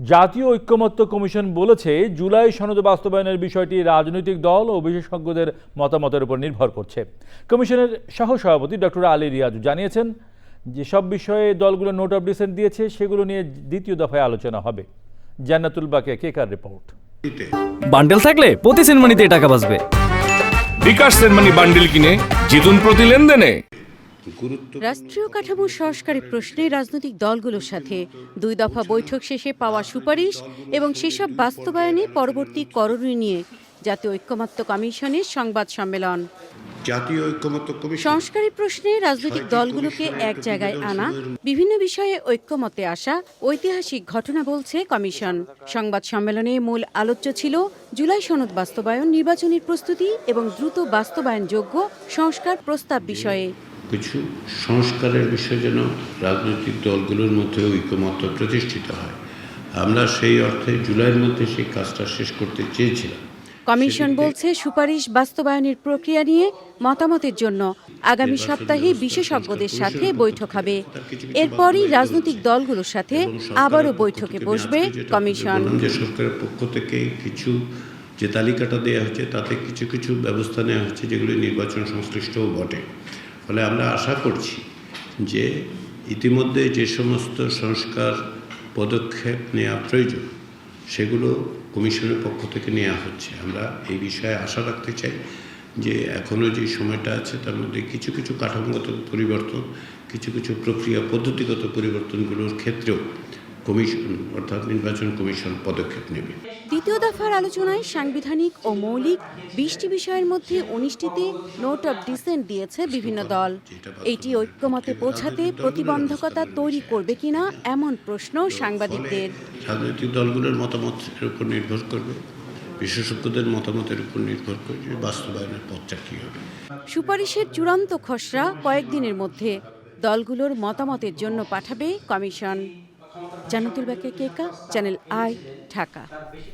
জাতীয় ঐক্যমত্য কমিশন বলেছে জুলাই সনদ বাস্তবায়নের বিষয়টি রাজনৈতিক দল ও বিশেষজ্ঞদের মতামতের উপর নির্ভর করছে। কমিশনের সহসভাপতি ডক্টর আলী রিয়াজু জানিয়েছেন যে সব বিষয়ে দলগুলো নোট অফ ডিসেন্ট দিয়েছে সেগুলো নিয়ে দ্বিতীয় দফায় আলোচনা হবে। জান্নাতুল বাকে কেকার রিপোর্ট? বান্ডেল থাকলে প্রতি সেনমানিতে টাকা বাঁচবে। বিকাশ সেনমানি বান্ডেল কিনে জিতুন প্রতি লেনদেনে। রাষ্ট্রীয় কাঠামো সংস্কারের প্রশ্নে রাজনৈতিক দলগুলোর সাথে দুই দফা বৈঠক শেষে পাওয়া সুপারিশ এবং সেসব বাস্তবায়নে পরবর্তী করণীয় নিয়ে জাতীয় ঐক্যমত্য কমিশনের সংবাদ সম্মেলন। জাতীয় ঐক্যমত্য কমিশন সংস্কারের প্রশ্নে রাজনৈতিক দলগুলোকে এক জায়গায় আনা বিভিন্ন বিষয়ে ঐক্যমতে আসা ঐতিহাসিক ঘটনা বলছে কমিশন। সংবাদ সম্মেলনে মূল আলোচ্য ছিল জুলাই সনদ বাস্তবায়ন নির্বাচনের প্রস্তুতি এবং দ্রুত বাস্তবায়নযোগ্য সংস্কার প্রস্তাব বিষয়ে। কিছু সংস্কারের বিষয়ে যেন রাজনৈতিক দলগুলোর মধ্যে ঐক্যমত্য প্রতিষ্ঠিত হয়। আমরা সেই অর্থে জুলাইয়ের মধ্যে সেই কাজটা শেষ করতে চেয়েছিলাম। কমিশন বলছে সুপারিশ বাস্তবায়নের প্রক্রিয়া নিয়ে মতামতের জন্য আগামী সপ্তাহে বিশেষজ্ঞদের সাথে বৈঠক হবে। এরপরই রাজনৈতিক দলগুলোর সাথে আবারও বৈঠকে বসবে কমিশন। যে সরকারের পক্ষ থেকে কিছু যে তালিকাটা দেওয়া হচ্ছে তাতে কিছু কিছু ব্যবস্থা নেওয়া হচ্ছে যেগুলি নির্বাচন সংশ্লিষ্টও বটে। ফলে আমরা আশা করছি যে ইতিমধ্যে যে সমস্ত সংস্কার পদক্ষেপ নেওয়া প্রয়োজন, সেগুলো কমিশনের পক্ষ থেকে নেওয়া হচ্ছে। আমরা এই বিষয়ে আশা রাখতে চাই যে এখনও যে সময়টা আছে, তার মধ্যে কিছু কিছু কাঠামোগত পরিবর্তন, কিছু কিছু প্রক্রিয়া পদ্ধতিগত পরিবর্তনগুলোর ক্ষেত্রেও কমিশন অর্থাৎ নির্বাচন কমিশন পদক্ষেপ নেবে। দ্বিতীয় দফার আলোচনায় সাংবিধানিক ও মৌলিক বিশটি বিষয়ের মধ্যে উনিশটিতে নোট অব ডিসেন্ট দিয়েছে বিভিন্ন দল। এটি ঐক্যমতে পৌঁছাতে প্রতিবন্ধকতা তৈরি করবে কিনা এমন প্রশ্ন সাংবাদিকদের। রাজনৈতিক দলগুলোর মতামতের উপর নির্ভর করবে বিশেষজ্ঞদের মতামতের উপর নির্ভর করে বাস্তবায়নের পথটা কী হবে। সুপারিশের চূড়ান্ত খসড়া কয়েকদিনের মধ্যে দলগুলোর মতামতের জন্য পাঠাবে commission. Jannatul Banke Keka channel I Dhaka.